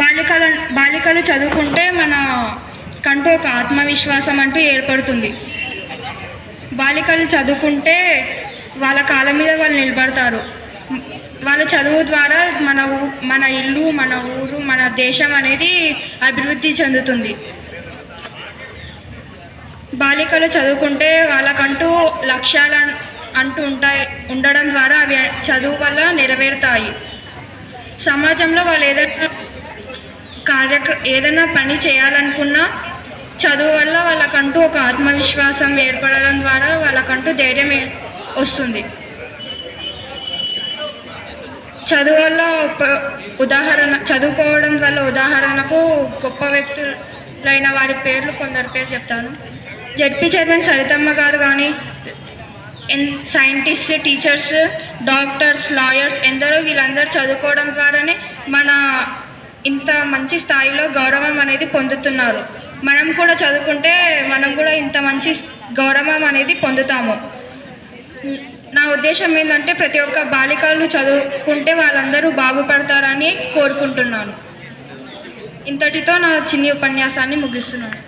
బాలికల బాలికలు చదువుకుంటే మన కంటూ ఒక ఆత్మవిశ్వాసం అంటూ ఏర్పడుతుంది. బాలికలు చదువుకుంటే వాళ్ళ కాళ్ళ మీద వాళ్ళు నిలబడతారు. వాళ్ళ చదువు ద్వారా మన ఊ మన ఇల్లు మన ఊరు మన దేశం అనేది అభివృద్ధి చెందుతుంది. బాలికలు చదువుకుంటే వాళ్ళకంటూ లక్ష్యాలు అంటూ ఉంటాయి ఉండడం ద్వారా అవి చదువు వల్ల నెరవేరుతాయి. సమాజంలో వాళ్ళు ఏదైనా కార్యక్ర ఏదైనా పని చేయాలనుకున్నా చదువు వల్ల వాళ్ళకంటూ ఒక ఆత్మవిశ్వాసం ఏర్పడడం ద్వారా వాళ్ళకంటూ ధైర్యం వస్తుంది. చదువు వల్ల ఉదాహరణ చదువుకోవడం వల్ల ఉదాహరణకు గొప్ప వ్యక్తులైన వారి పేర్లు కొందరి పేరు చెప్తాను. జడ్పీ చైర్మన్ సరితమ్మ గారు కానీ ఎన్ సైంటిస్ట్ టీచర్స్ డాక్టర్స్ లాయర్స్ ఎందరో వీళ్ళందరూ చదువుకోవడం ద్వారానే మన ఇంత మంచి స్థాయిలో గౌరవం అనేది పొందుతున్నారు. మనం కూడా చదువుకుంటే మనం కూడా ఇంత మంచి గౌరవం అనేది పొందుతాము. నా ఉద్దేశం ఏంటంటే ప్రతి ఒక్క బాలికలు చదువుకుంటే వాళ్ళందరూ బాగుపడతారని కోరుకుంటున్నాను. ఇంతటితో నా చిన్ని ఉపన్యాసాన్ని ముగిస్తున్నాను.